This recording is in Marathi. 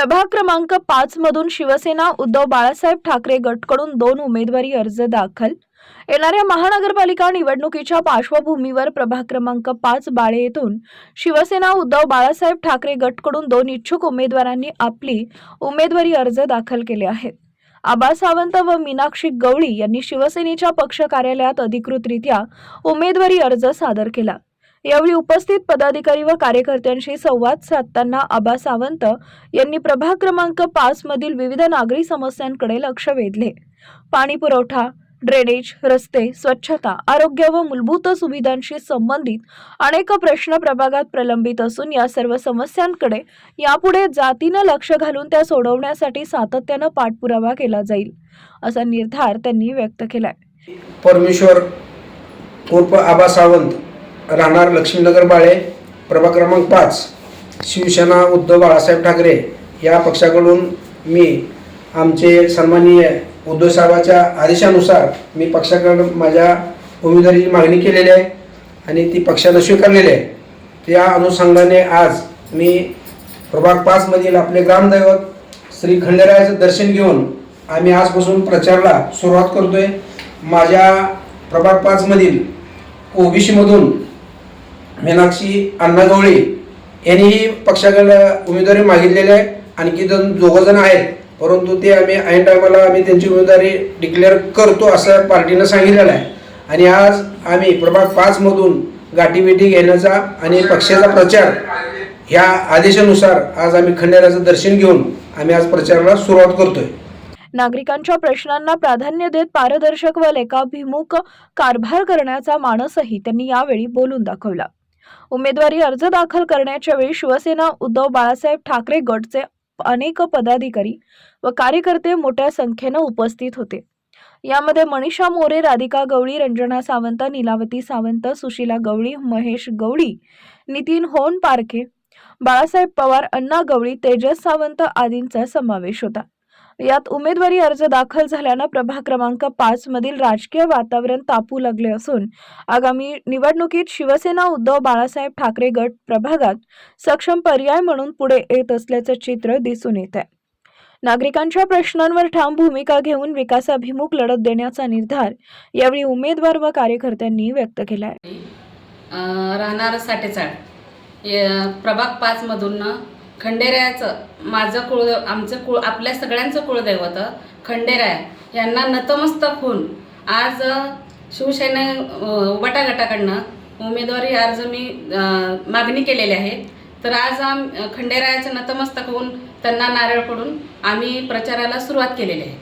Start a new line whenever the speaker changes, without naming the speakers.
प्रभाग क्रमांक पाच मधून शिवसेना उद्धव बाळासाहेब ठाकरे गटकडून दोन उमेदवारी अर्ज दाखल. येणाऱ्या महानगरपालिका निवडणुकीच्या पार्श्वभूमीवर प्रभाग क्रमांक पाच बाळे येथून शिवसेना उद्धव बाळासाहेब ठाकरे गटकडून दोन इच्छुक उमेदवारांनी आपली उमेदवारी अर्ज दाखल केले आहेत. आबा सावंत व मीनाक्षी गवळी यांनी शिवसेनेच्या पक्ष कार्यालयात अधिकृतरित्या उमेदवारी अर्ज सादर केला. यावेळी उपस्थित पदाधिकारी व कार्यकर्त्यांशी संवाद साधताना आबा सावंत यांनी प्रभाग क्रमांक पाच मधील विविध नागरी समस्यांकडे लक्ष वेधले. पाणी पुरवठा ड्रेनेज रस्ते स्वच्छता आरोग्य व मूलभूत सुविधांशी संबंधित अनेक प्रश्न प्रभागात प्रलंबित असून या सर्व समस्यांकडे यापुढे जातीनं लक्ष घालून त्या सोडवण्यासाठी सातत्यानं पाठपुरावा केला जाईल असा निर्धार त्यांनी व्यक्त केलाय.
परमेश्वर उर्फ आबा सावंत राहणार लक्ष्मीनगर बाळे प्रभाग क्रमांक पाच शिवसेना उद्धव बाळासाहेब ठाकरे या पक्षाकडून मी आमचे सन्माननीय उद्धवसाहेबाच्या आदेशानुसार मी पक्षाकडून माझ्या उमेदवारीची मागणी केलेली आहे आणि ती पक्षानं स्वीकारलेली आहे. त्या अनुषंगाने आज मी प्रभाग पाचमधील आपले ग्रामदैवत श्री खंडेरायाचं दर्शन घेऊन आम्ही आजपासून प्रचाराला सुरुवात करतोय. माझ्या प्रभाग पाचमधील ओबीसीमधून मीनाक्षी अण्णा गवळी यांनीही पक्षाकडं उमेदवारी मागितलेली आहे. आणखी दोन दोघं जण आहेत. परंतु ते आम्ही ऐन टायमाला आम्ही त्यांची उमेदवारी डिक्लेअर करतो असं पार्टीनं सांगितलेलं आहे. आणि आज आम्ही प्रभाग पाचमधून गाठीभेटी घेण्याचा आणि पक्षाचा प्रचार ह्या आदेशानुसार आज आम्ही खंडेराचं दर्शन घेऊन आम्ही आज प्रचाराला सुरुवात करतोय.
नागरिकांच्या प्रश्नांना प्राधान्य देत पारदर्शक व लेखाभिमुख कारभार करण्याचा मानसही त्यांनी यावेळी बोलून दाखवला. उमेदवारी अर्ज दाखल करण्याच्या वेळी शिवसेना उद्धव बाळासाहेब ठाकरे गटचे अनेक पदाधिकारी व कार्यकर्ते मोठ्या संख्येनं उपस्थित होते. यामध्ये मनीषा मोरे राधिका गवळी रंजना सावंत नीलावती सावंत सुशीला गवळी महेश गवळी नितीन होन पारखे बाळासाहेब पवार अण्णा गवळी तेजस सावंत आदींचा समावेश होता. यात उमेदवारी अर्ज दाखल झाल्यानं प्रभाग क्रमांक पाच मधील राजकीय वातावरण तापू लागले असून आगामी निवडणुकीत शिवसेना उद्धव बाळासाहेब ठाकरे गट प्रभागात सक्षम पर्याय म्हणून पुढे येत असल्याचं चित्र दिसून येत आहे. नागरिकांच्या प्रश्नांवर ठाम भूमिका घेऊन विकासाभिमुख लढत देण्याचा निर्धार यावेळी उमेदवार व कार्यकर्त्यांनी व्यक्त केला आहे
राहणार साठेचाळ. प्रभाग पाचमधून खंडेरायाचं माझं कुळ आमचं कुळ आपल्या सगळ्यांचं कुळदैवत खंडेराया. यांना नतमस्तक होऊन आज शिवसेने शिवसेना उबाटा गटाकडनं उमेदवारी अर्ज मी मागणी केलेली आहे. तर आज आम खंडेरायाचं नतमस्तक होऊन त्यांना नारळ पडून आम्ही प्रचाराला सुरुवात केलेली आहे.